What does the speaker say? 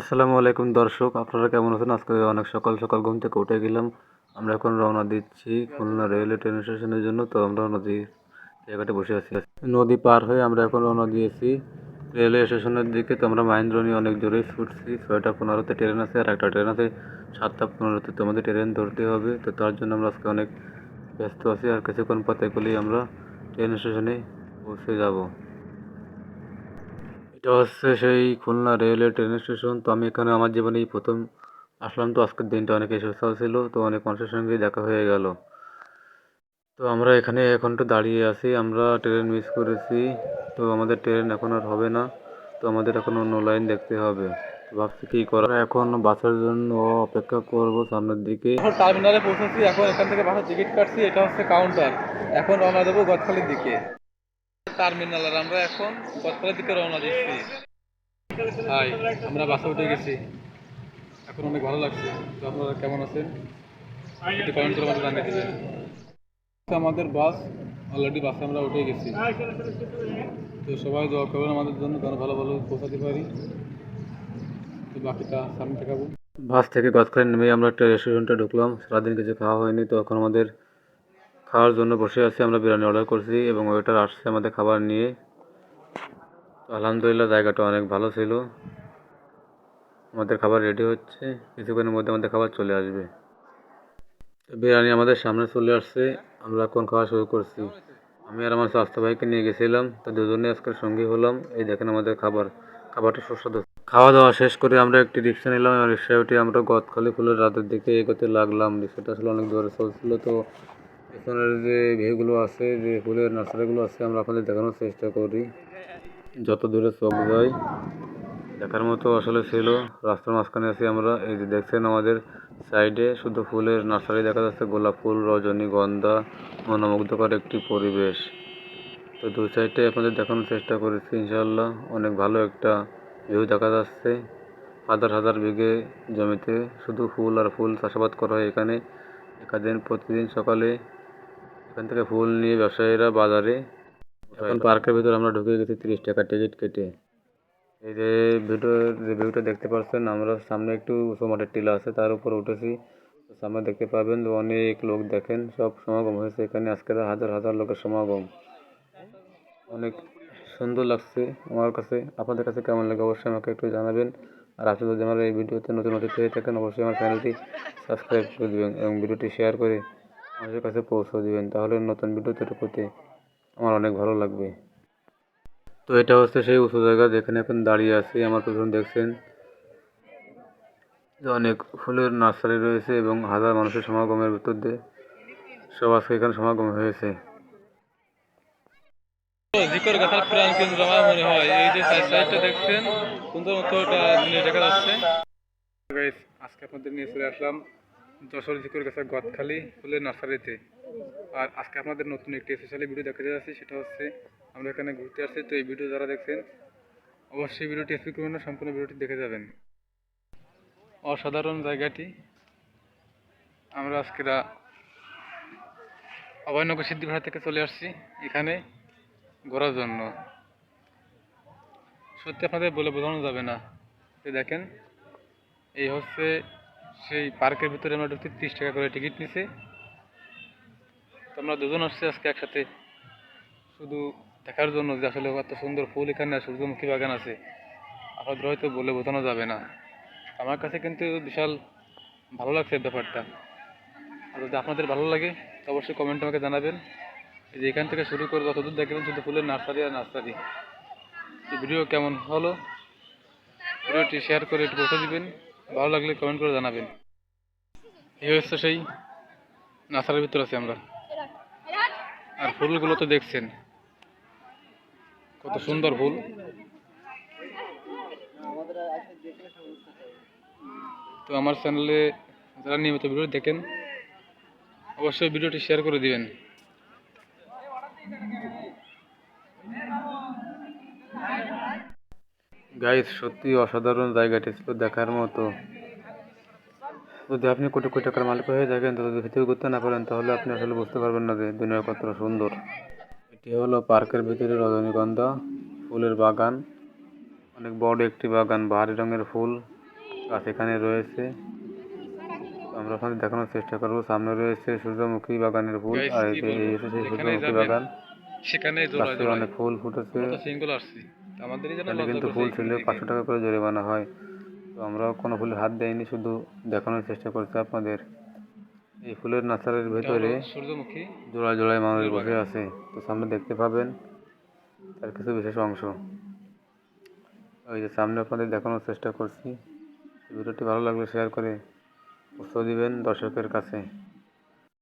আসসালামু আলাইকুম দর্শক, আপনারা কেমন আছেন? আজকে অনেক সকাল সকাল ঘুম থেকে উঠে গেলাম। আমরা এখন রওনা দিচ্ছি খুলনা রেলওয়ে ট্রেন স্টেশনের জন্য। তো আমরা নদী জায়গাটা বসে আছি। নদী পার হয়ে আমরা এখন রওনা দিয়েছি রেলওয়ে স্টেশনের দিকে। তো আমরা মাহেন্দ্র নিয়ে অনেক জোরেই ছুটছি। ছয়টা পনেরোতে ট্রেন আছে আর একটা ট্রেন আছে। সাতটা পনেরোতে তো আমাদের ট্রেন ধরতে হবে। তো তার জন্য আমরা আজকে অনেক ব্যস্ত আছি আর কিছুক্ষণ পথে গেলেই আমরা ট্রেন স্টেশনে পৌঁছে যাব। এটা হচ্ছে সেই খুলনা রেলওয়ে ট্রেন স্টেশন তো আমি এখানে আমার জীবনেই প্রথম আসলাম। তো আজকের দিনটা অনেক স্পেশাল ছিল। তো অনেক মানুষের সঙ্গে দেখা হয়ে গেল। তো আমরা এখানে এখন তো দাঁড়িয়ে আছি। আমরা ট্রেন মিস করেছি। তো আমাদের ট্রেন এখন আর হবে না। তো আমাদের এখন অন্য লাইন দেখতে হবে। ভাবছি কী করা এখন বাসের জন্য অপেক্ষা করব সামনের দিকে। এখন টার্মিনালে পৌঁছেছি। এখন এখান থেকে বাসার টিকিট কাটছি। এটা হচ্ছে কাউন্টার এখন রওনা দেবো গদখালির দিকে। টার্মিনাল আর আমরা এখন গদখালির দিকে রওনা দিচ্ছি। হাই, আমরা বাসে উঠে গেছি। এখন অনেক ভালো লাগছে। তো আপনারা কেমন আছেন? একটু কমেন্ট করে আমাদের জানিয়ে দেবেন। আমাদের বাস অলরেডি বাসে আমরা উঠে গেছি। তো সবাই দোয়া করবেন আমাদের জন্য, যেন ভালো ভালো পৌঁছাতে পারি। তো বাকিটা সামনে দেখাবো। বাস থেকে গদখালি নেমে আমরা একটা রেস্টুরেন্টে ঢুকলাম। সারাদিন কিছু খাওয়া হয়নি, তো এখন আমাদের খাওয়ার জন্য বসে আছি, আমরা বিরিয়ানি অর্ডার করছি এবং ওয়েটার আসছে আমাদের খাবার নিয়ে। আলহামদুলিল্লাহ, জায়গাটা অনেক ভালো ছিল। আমাদের খাবার রেডি হচ্ছে, কিছুক্ষণের মধ্যে আমাদের খাবার চলে আসবে। বিরিয়ানি আমাদের সামনে চলে আসছে, আমরা এখন খাওয়া শুরু করছি। আমি আর আমার স্বাস্থ্য ভাইকে নিয়ে গেছিলাম, তো দুজনে আজকের সঙ্গী হলাম। এই দেখেন আমাদের খাবার, খাবারটা সুস্বাদু। খাওয়া দাওয়া শেষ করে আমরা একটি রিক্সা নিলাম এবং রিক্সায় উঠে আমরা গদখালি ফুলের রাতের দিকে এগোতে লাগলাম। রিক্সাটা আসলে অনেক দূরে চলছিল, তো এখানের যে ভিউগুলো আছে, যে ফুলের নার্সারিগুলো আছে, আমরা আপনাদের দেখানোর চেষ্টা করি। যত দূরে চোখ যায়, দেখার মতো আসলে ছিল। রাস্তার মাঝখানে আছি আমরা। এই যে দেখছেন আমাদের সাইডে শুধু ফুলের নার্সারি দেখা যাচ্ছে, গোলাপ ফুল রজনীগন্ধা মনোমুগ্ধকর একটি পরিবেশ। তো দু সাইডে আপনাদের দেখানোর চেষ্টা করেছি ইনশাল্লাহ অনেক ভালো একটা ভিউ দেখা যাচ্ছে। হাজার হাজার বিঘে জমিতে শুধু ফুল আর ফুল চাষাবাদ করা হয় এখানে। এখানে প্রতিদিন সকালে এখান থেকে ফুল নিয়ে ব্যবসায়ীরা বাজারে এখন পার্কের ভিতরে আমরা ঢুকে গেছি তিরিশ টাকা টিকিট কেটে। এই যে ভিডিও যে ভিউটা দেখতে পাচ্ছেন আমরা সামনে একটু উঁচু মাঠের টিলা আছে তার উপর উঠেছি। সামনে দেখতে পাবেন অনেক লোক দেখেন সব সমাগম হয়েছে এখানে। আজকের হাজার হাজার লোকের সমাগম। অনেক সুন্দর লাগছে আমার কাছে। আপনাদের কাছে কেমন লাগে অবশ্যই আমাকে একটু জানাবেন। আর আপনি যদি আমার এই ভিডিওতে নতুন অতিথি হয়ে থাকেন অবশ্যই আমার চ্যানেলটি সাবস্ক্রাইব করে দেবেন এবং ভিডিওটি শেয়ার করে মানুষের কাছে পৌঁছে দেবেন। তাহলে নতুন ভিডিও তৈরি করতে আমার অনেক ভালো লাগবে। তো এটা হচ্ছে সেই উঁচু জায়গা যেখানে এখন দাঁড়িয়ে আছি। আমার পেছনে দেখছেন যে অনেক ফুলের নার্সারি রয়েছে এবং হাজার মানুষের সমাগমের ভিতর দিয়ে সব আজকে এখানে সমাগম হয়েছে। জিকর গাছার প্রাণ কেন্দ্র আমার মনে হয়। এই যে সাইড সাইডটা দেখছেন সুন্দর মতো একটা দেখা যাচ্ছে। আজকে আপনাদের নিয়ে চলে আসলাম যশোর জিকর গাছার গদখালি ফুলের নার্সারিতে। আর আজকে আপনাদের নতুন একটি স্পেশালি ভিডিও দেখাতে যাচ্ছি, সেটা হচ্ছে আমরা এখানে ঘুরতে আসছি। তো এই ভিডিও যারা দেখছেন, অবশ্যই ভিডিওটি স্কিপ করবেন না, সম্পূর্ণ ভিডিওটি দেখে যাবেন। অসাধারণ জায়গাটি। আমরা আজকেরা অভয়নগর সিদ্ধিভাড়া থেকে চলে আসছি, এখানে ঘোরার জন্য। সত্যি আপনাদের বলে বোঝানো যাবে না। দেখেন, এই হচ্ছে সেই পার্কের ভিতরে আমরা ঢুকতে তিরিশ টাকা করে টিকিট নিছে। তো আমরা দুজন আসছি আজকে একসাথে। শুধু দেখার জন্য যে আসলে এত সুন্দর ফুল এখানে সূর্যমুখী বাগান আছে। আপনাদের হয়তো বলে বোঝানো যাবে না। আমার কাছে কিন্তু বিশাল ভালো লাগছে ব্যাপারটা। আর যদি আপনাদের ভালো লাগে, তো অবশ্যই কমেন্ট আমাকে জানাবেন। যে এখান থেকে শুরু করে যতদূর দেখবেন, শুধু ফুলের নার্সারি আর নার্সারি। ভিডিও কেমন হলো, ভিডিওটি শেয়ার করে একটু পৌঁছে দিবেন। ভালো লাগলে কমেন্ট করে জানাবেন। এই হচ্ছে সেই নার্সারির ভিতর আছি আমরা। আর ফুলগুলো তো দেখছেন। কত সুন্দর ফুল। তো আমার চ্যানেলে যারা নিয়মিত ভিডিও দেখেন, অবশ্যই ভিডিওটি শেয়ার করে দিবেন। গাইস সত্যি অসাধারণ জায়গাটি ছিল দেখার মতো। যদি আপনি কোটি কোটি টাকার মালিক হয়ে থাকেন তো যদি ভিতরে ঘুরতে না পারেন তাহলে আপনি আসলে বুঝতে পারবেন না যে দুনিয়া কতটা সুন্দর। এটি হলো পার্কের ভিতরে রজনীগন্ধা ফুলের বাগান অনেক বড় একটি বাগান বাহারি রঙের ফুল গাছ এখানে রয়েছে। আমরা ওখানে দেখানোর চেষ্টা করব। সামনে রয়েছে সূর্যমুখী বাগানের ফুল আর এই সূর্যমুখী বাগান। সেখানে অনেক ফুল ফুটেছে। কত আমাদেরই এখানে কিন্তু ফুল ছিল পাঁচশো টাকা করে জরিমানা হয়। তো আমরাও কোনো ফুলে হাত দেয়নি শুধু দেখানোর চেষ্টা করছি আপনাদের। এই ফুলের নাচারের এটা ভেতরে সূর্যমুখী। জোড়ায় জোড়ায় মানুষ বসে আছে। তো সামনে দেখতে পাবেন তার কিছু বিশেষ অংশ। ওই যে সামনে আপনাদের দেখানোর চেষ্টা করছি। ভিডিওটি ভালো লাগলে শেয়ার করে উৎসাহ দিবেন দর্শকের কাছে।